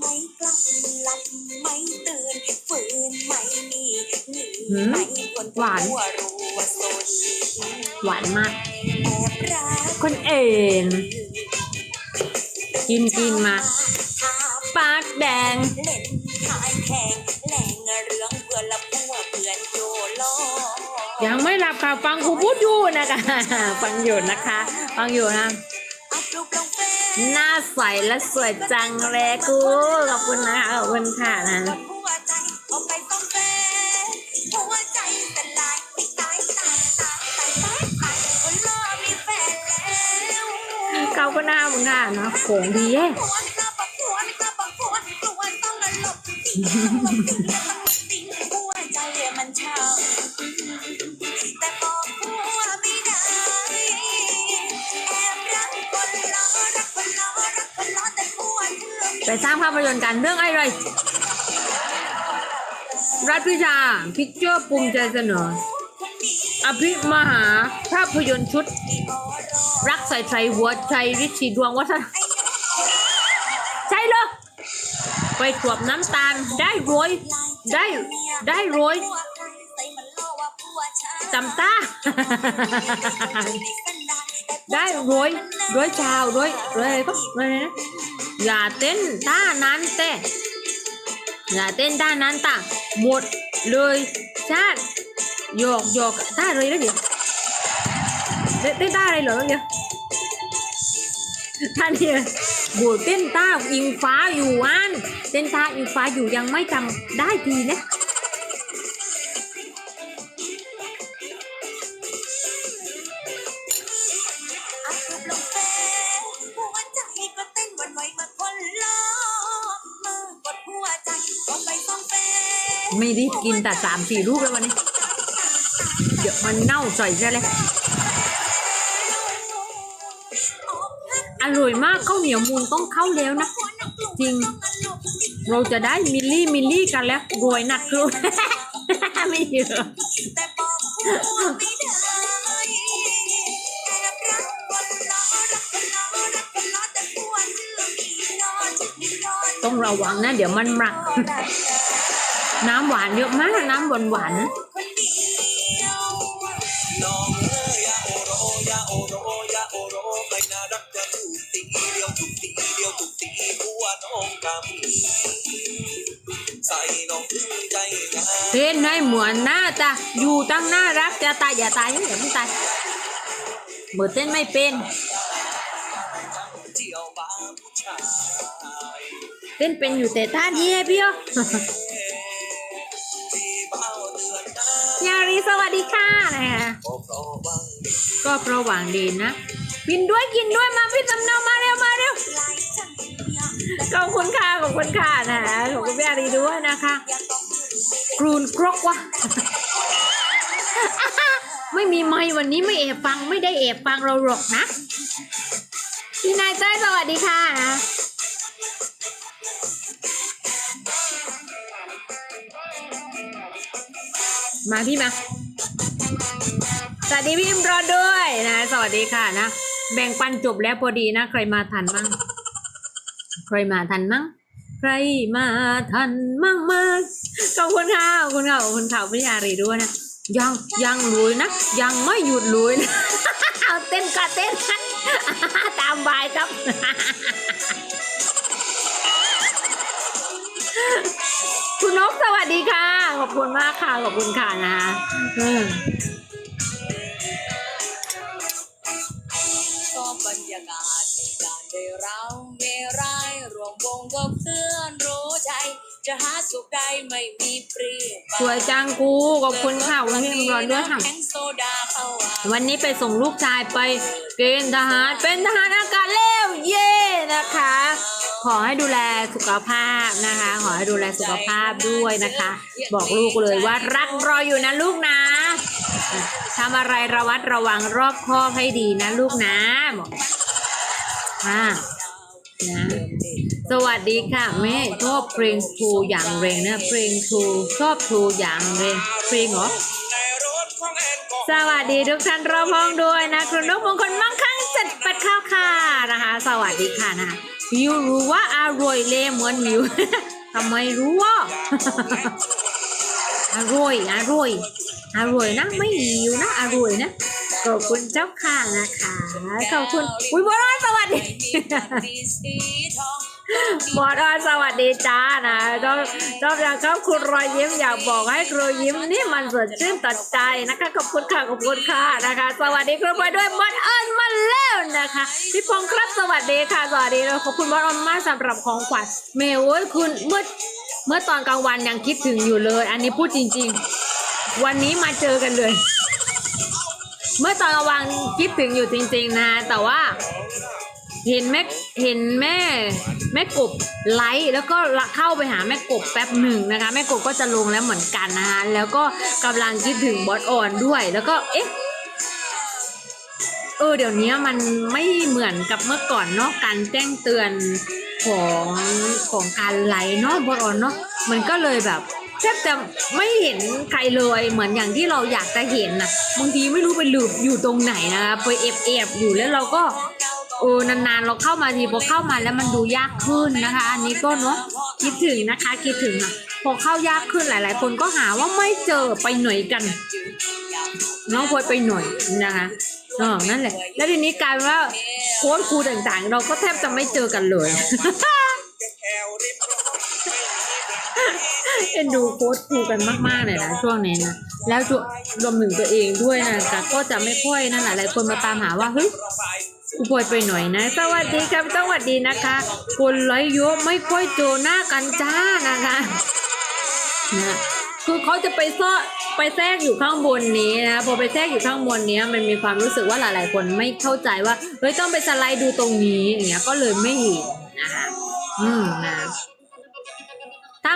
ไม่กลับหลับไม่ตื่นฝืนไม่มีหนีหืมไม่ควรหวานตัวรู้ว่าสนหวานมากแอบรักคนเอ็นกินกินมาทาปากแดงเล่นทายแข่งแหล่งเรื่องเพื่อนละพัวเพื่อนโยโลยังไม่หลับค่ะ ฟังครูพูดอยู่นะคะ ฟังอยู่นะคะ ฟังอยู่นะ หน้าใสและสวยจังเลยกูขอบคุณนะคะขอบคุณค่ะนะเอาไปต้องเหม่ตายตายตายตายตายตายคนรอมีแฟนแล้วเขาก็น่ามึงค่ะนะโขงดีเย่ ไปสร้างภาพยนตร์กันเรื่องอะไร รัฐพิชาพิกเจอร์ภูมิใจเสนอ อภิมหาภาพยนตร์ชุด รักใส่ใจหัวใจริชีดวงวัฒนใช่เลยไปขวบน้ำตาลได้รวยได้ได้รวยจำตา ได้รวยรวยชาวรวยรวยอะไรก็รวยนะ อย่าเต้นท่านั้นเต้อย่าเต้นท่านั้นตาหมดเลยชาติโยกโยกท่าเลยนะเดี๋ยวเต้นต้นท่าอะไรเหรอเดี๋ยวท่านเนี่ยโบเต้นท่าอิงฟ้าอยู่อันเต้นท่าอิงฟ้าอยู่ยังไม่จำได้ทีนะ ไม่รีบกินแต่สามสี่ลูกแล้ววันนี้ เดี๋ยวมันเน่าใส่ซะเลยอร่อยมากข้าวเหนียวมูลต้องเข้าแล้วนะ จริง เราจะได้มิลลี่มิลลี่กันแล้วรวยหนักคือไม่เยอะ ต้องระวังนะ เดี๋ยวมันหมัก น้ำหวานเยอะมาก น้ำหวานหวานเต้นให้เหมือนหน้าจ้ะอยู่ตั้งหน้ารักจะตายอย่าตายอย่าไม่ตายเหมือนเต้นไม่เป็น เที่ยวบ้าผู้ชายเต้นเป็นอยู่แต่ท่านี้ให้พี่อ๋อที่เบ้าเดือนหน้ายารีสวัสดีค่ะนะคะก็เพราะหวังดีก็ประหว่างดีนะ กินด้วยกินด้วยมาพี่สำเนามาเร็วมาเร็วเนี่ยขอบคุณค่ะขอบคุณค่ะนะขอบคุณพี่อารีด้วยนะคะกรูนกรกวะไม่มีไม่วันนี้ไม่แอบฟังไม่ได้แอบฟังเราหรอกนะพี่นายเต้ยสวัสดีค่ะ มาพี่มาสวัสดีพี่อิมรอด้วยนะ สวัสดีค่ะนะ แบ่งปันจบแล้วพอดีนะ ใครมาทันมั่งใครมาทันมั่งใครมาทันมั่งมาขอบคุณค่ะขอบคุณค่ะขอบคุณค่ะพี่อารีด้วยนะยังยังลุยนะยังไม่หยุดลุยนะเต้นก็เต้นตามบายครับ คุณนกสวัสดีค่ะ ขอบคุณมากค่ะ ขอบคุณค่ะนะ จะหาสุขได้ไม่มีเปรียบสวยจังกูขอบคุณค่ะวันนี้ร้อนด้วยค่ะแข็งโซดาเข้ามาวันนี้ไปส่งลูกชายไปเกณฑ์ทหารเป็นทหารอากาศแล้วเย่นะคะ ขอให้ดูแลสุขภาพนะคะ ขอให้ดูแลสุขภาพด้วยนะคะ บอกลูกเลยว่ารักรออยู่นะลูกนะทำอะไรระวัดระวังรอบคอบให้ดีนะลูกนะบอกอ่า นะสวัสดีค่ะแม่ชอบเพลงทูอย่างเรงนะเพลงทูชอบทูอย่างเรงเพลงเหรอสวัสดีทุกท่านรอบห้องด้วยนะคุณนกมงคลมั่งคั่งจัดปัดข้าวค่ะนะคะ สวัสดีค่ะนะคะวิวรู้ว่าอร่อยเลยเหมือนวิวทำไมรู้ว่าอร่อยอร่อยอร่อยนะไม่หิวนะอร่อยนะ ขอบคุณเจ้าค่ะนะคะ ขอบคุณ อุ้ยบอสสวัสดีบอสออนสวัสดีจ้านะชอบชอบอยากชอบคุณรอยยิ้มอยากบอกให้ครูยิ้มนี่มันสดชื่นต่อใจนะคะ ขอบคุณค่ะ ขอบคุณค่ะนะคะ สวัสดีครูไปด้วยบอสออนมาแล้วนะคะ พี่พงษ์ครับสวัสดีค่ะ สวัสดีเลยขอบคุณบอสออนมากสำหรับของขวัญเมลเว้ยคุณเมื่อเมื่อตอนกลางวันยังคิดถึงอยู่เลย อันนี้พูดจริง ๆ วันนี้มาเจอกันเลย เมื่อตอนกลางวันคิดถึงอยู่จริง ๆ นะ แต่ว่า เห็นแม่เห็นแม่แม่กบไลฟ์แล้วก็เข้าไปหาแม่กบแป๊บหนึ่งนะคะ แม่กบก็จะลงแล้วเหมือนกันนะคะแล้วก็กำลังคิดถึงบอสออนด้วยแล้วก็เอ๊ะเออเดี๋ยวนี้มันไม่เหมือนกับเมื่อก่อนเนาะการแจ้งเตือนของของการไลฟ์เนาะบอสออนเนาะมันก็เลยแบบ แทบจะไม่เห็นใครเลยเหมือนอย่างที่เราอยากจะเห็นนะบางทีไม่รู้ไปหลืบอยู่ตรงไหนนะคะไปเอฟเอฟอยู่แล้วเราก็เออนานๆเราเข้ามาทีพอเข้ามาแล้วมันดูยากขึ้นนะคะ อันนี้ก็เนาะคิดถึงนะคะคิดถึงอะพอเข้ายากขึ้นหลาย ๆ คนก็หาว่าไม่เจอไปหน่อยกัน น้องพลอยไปหน่อยนะคะเออนั่นแหละ แล้วทีนี้กลายเป็นว่าโค้ชครูต่างๆ เราก็แทบจะไม่เจอกันเลย เอ็นดูโค้ชครูกันมากๆเลยนะช่วงนี้นะแล้วรวมถึงตัวเองด้วยนะแต่ก็จะไม่ค่อยนั่นแหละหลายคนมาตามหาว่าเฮ้ยกูปล่อยไปหน่อยนะ สวัสดีครับสวัสดีนะคะ คนไลฟ์เยอะไม่ค่อยเจอหน้ากันจ้านะคะนะคือเขาจะไปซ่อไปแทรกอยู่ข้างบนนี้นะพอไปแทรกอยู่ข้างบนนี้มันมีความรู้สึกว่าหลายๆ คนไม่เข้าใจว่าเฮ้ยต้องไปสไลด์ดูตรงนี้อย่างเงี้ยก็เลยไม่เห็นนะคะอืมนะ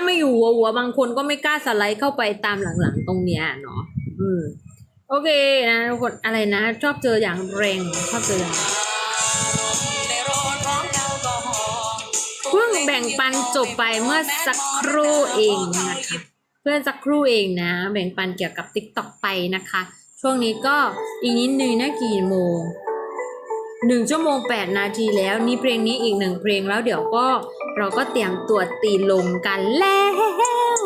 ไม่อยู่หัวหัวบางคนก็ไม่กล้าสไลด์เข้าไปตามหลังๆตรงเนี้ยเนาะอืมโอเคนะทุกคนอะไรนะ ชอบเจออย่างแรงชอบเจออย่างแรงเพิ่งแบ่งปันจบไปเมื่อสักครู่เองนะคะเพื่อนสักครู่เองนะ แบ่งปันเกี่ยวกับ t ิ k t o k ไปนะคะ ช่วงนี้ก็อีกนิดนึงนะกี่โมงหนึ่งชั่วโมงแปดนาทีแล้วนี่เพลงนี้อีกหนึ่งเพลงแล้วเดี๋ยวก็ เราก็เตรียมตัวตีลงกันแล้ว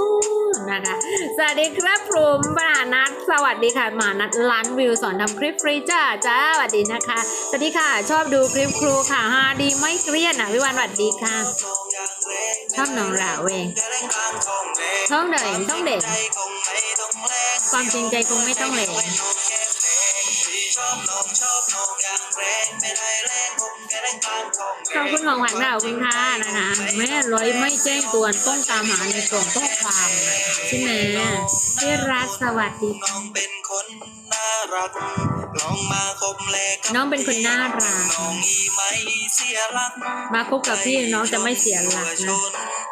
นะคะสวัสดีครับผมมานัทสวัสดีค่ะมานัทล้านวิวสอนทำคลิปฟรีจ้าจ้าสวัสดีนะคะสวัสดีค่ะ ชอบดูคลิปครูค่ะฮาดีไม่เครียดนะพี่วันสวัสดีค่ะชอบน้องราเวงท้องเด่งต้องเด่งความจริงใจคงไม่ต้องเหลง ขอบคุณของหวานค่ะขอบคุณค่ะนะคะแม่ร้อยไม่แจ้งเตือนต้องตามหาในกล่องข้อความใช่ไหมที่รักสวัสดีน้องเป็นคนน่ารักลองมาคบแลกับน้องเป็นคนน่ารักน้องอีไม่เสียหลักมาคบกับพี่น้องจะไม่เสียหลักชนะ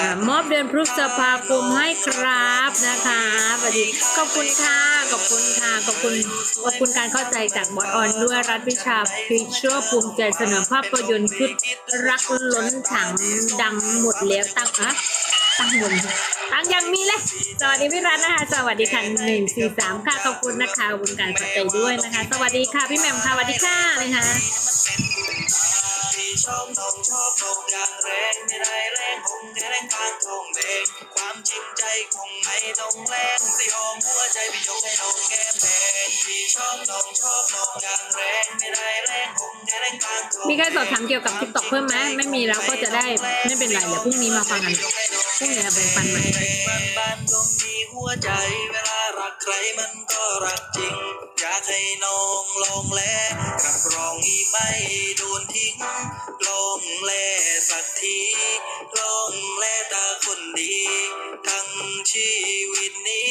อ่ามอบเดือนพฤษภาคมให้ครับนะคะสวัสดีขอบคุณค่ะขอบคุณค่ะขอบคุณขอบคุณการเข้าใจจากบอสออนด้วยรัฐวิชาพิเชอร์ภูมิใจเสนอภาพยนตร์ชุดรักล้นถังดังหมดแล้วตั้งอะตั้งหมดตั้งยังมีเลย สวัสดีพี่รัตน์นะคะ สวัสดีค่ะหนึ่งสี่สามค่ะ ขอบคุณนะคะขอบคุณการเข้าใจด้วยนะคะ สวัสดีค่ะพี่แหม่มค่ะ สวัสดีค่ะนะคะ ชอบน้องชอบน้องอยางแรงไม่ได้แรงคงแค่แรงกลางทองแดงความจริงใจคงไม่ต้องแรงสิหอมหัวใจไปยกให้น้องแก้มแดงที่ชอบน้องชอบน้องอยางแรงไม่ได้แรงคงแค่แรงกลางทองมีใครสอบถามเกี่ยวกับ TikTok เพิ่มไหมไม่มีแล้วก็จะได้ไม่เป็นไรเดี๋ยวพรุ่งนี้มาฟังกันพรุ่งนี้เราแบ่งปันใหม่มันบานตรงมีหัวใจเวลา กใครมันก็รักจริง อยากให้น้องลองแลรับรองอีไม่โดนทิ้ง ลองแลสักที ลองแลตาคนดี ทั้งชีวิตนี้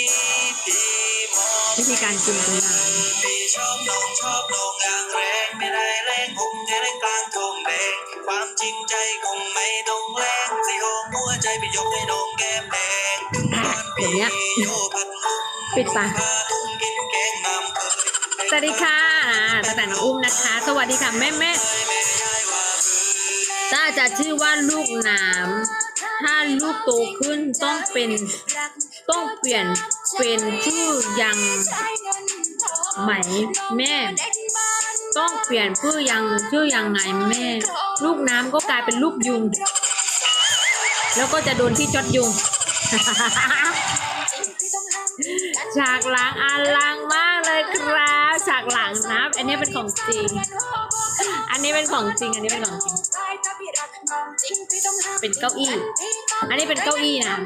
พี่มองวิธีการกินตัวอย่างพี่ชอบน้องชอบน้องอย่างแรงไม่ได้แรงคงแค่แรงกลางทองแดงความจริงใจคงไม่ต้องแรงสิหอมหัวใจไปยกให้น้องแก้มแดงถึงตอนเดี๋ยวเนี้ย โยพัดลุง ปิดปากสวัสดีค่ะตั้งแต่น้องอุ้มนะคะ สวัสดีค่ะแม่แม่แม่ยายว่าเบื่อถ้าจะชื่อว่าลูกน้ำถ้าลูกโตขึ้นต้องเป็นต้องเปลี่ยนเป็นชื่อยังไหมแม่ ต้องเปลี่ยนชื่อยังชื่อยังไงแม่ ลูกน้ำก็กลายเป็นลูกยุง แล้วก็จะโดนที่จดยุง ฉากหลังอลังมากเลยครับฉากหลังนะอันนี้เป็นของจริง อันนี้เป็นของจริง อันนี้เป็นของจริง เป็นเก้าอี้ อันนี้เป็นเก้าอี้นะเ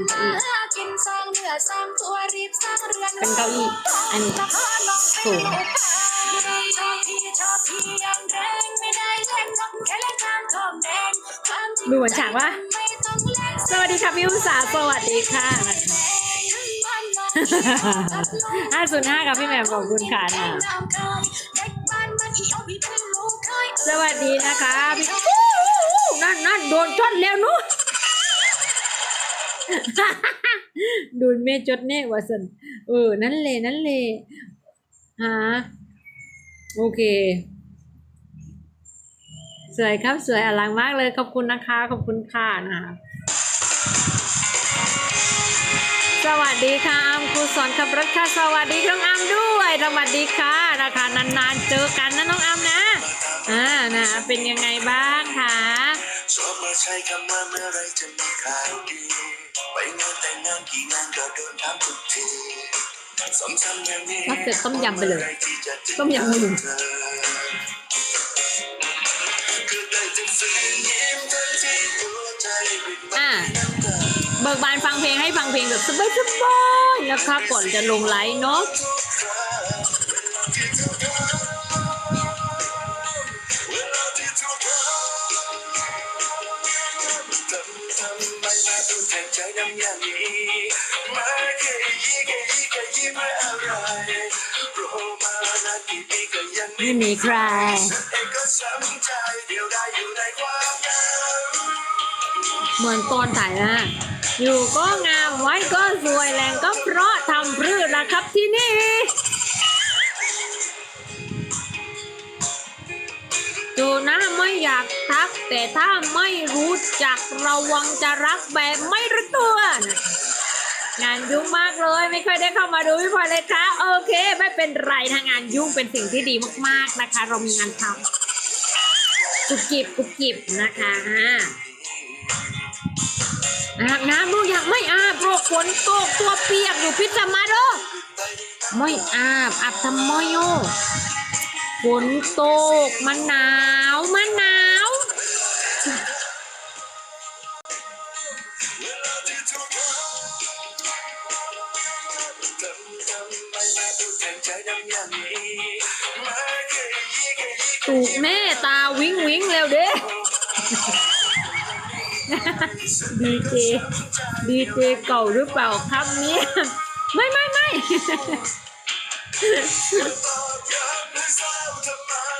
ป็นเก้าอี้ อันนี้สูงดูเหมือนฉากวะสวัสดีค่ะพี่อุตสาสวัสดีค่ะ ห้าศูนย์ห้ากับพี่แหม่มขอบคุณค่ะนะสวัสดีนะคะพี่นั่นนั่นโดนจดแล้วนู้โดนเมจดเน่วะสันเออ นั่นเลยนั่นเลยฮะโอเค สวยครับสวยอลังมากเลย ขอบคุณนะคะ ขอบคุณค่ะนะคะ สวัสดีค่ะอัมครูสอนขับรถค่ะ สวัสดีน้องอัมด้วยสวัสดีค่ะนะคะนานๆเจอกันนะน้องอัมนะอ่านะเป็นยังไงบ้างคะชอบมาใช้คำว่าเมื่อไรจะมีข่าวดีไปงานแต่งงานกี่งานก็โดนถามทุกทีซ้ำๆอย่างนี้ถ้าเกิดต้มยำไปเลยมื่อรที่จะถึงต้มยำหมูเธอคือได้จะฝืนยิ้มทันทีหัวใจปิดบังอ่าน้ำตา เบิกบานฟังเพลงให้ฟังเพลงแบบสบายๆนะคะก่อนจะลงไลฟ์เนาะไมมาดูแทงใจดำอย่างนี้มาแค่ยี่แค่ยี่แค่ยี่เพื่ออะไม่ไม่ไม่มีใครเองก็ช้ำใจเหงาเหมือนตอนถ่ายนะ อยู่ก็งามไว้ก็สวยแรงก็เพราะทำพืชนะครับที่นี่ดูนะไม่อยากทัก แต่ถ้าไม่รู้จักระวังจะรักแบบไม่รู้ตัวนะงานยุ่งมากเลยไม่ค่อยได้เข้ามาดูพี่พลอยเลยค่ะโอเค ไม่เป็นไรทางงานยุ่งเป็นสิ่งที่ดีมากๆนะคะ เรามีงานทำกุบกิบกุบกิบนะคะ อาบน้ำลูกอยากไม่อาบโรคฝนตกตัวเปียกอยู่พิจมาโดไม่อาบอาบทำไมโอฝนตกมันหนาวมันหนาวเวลาที่ทุกครั้งทำทำไมมาดูแทงใจดำอย่างนี้มาแค่ยี่แค่ยี่ถูกแม่ตาวิ้งวิ้งเร็วเด้ ดีเจดีเจเก่าหรือเปล่าครับเนี่ยไม่ไม่ไม่ไม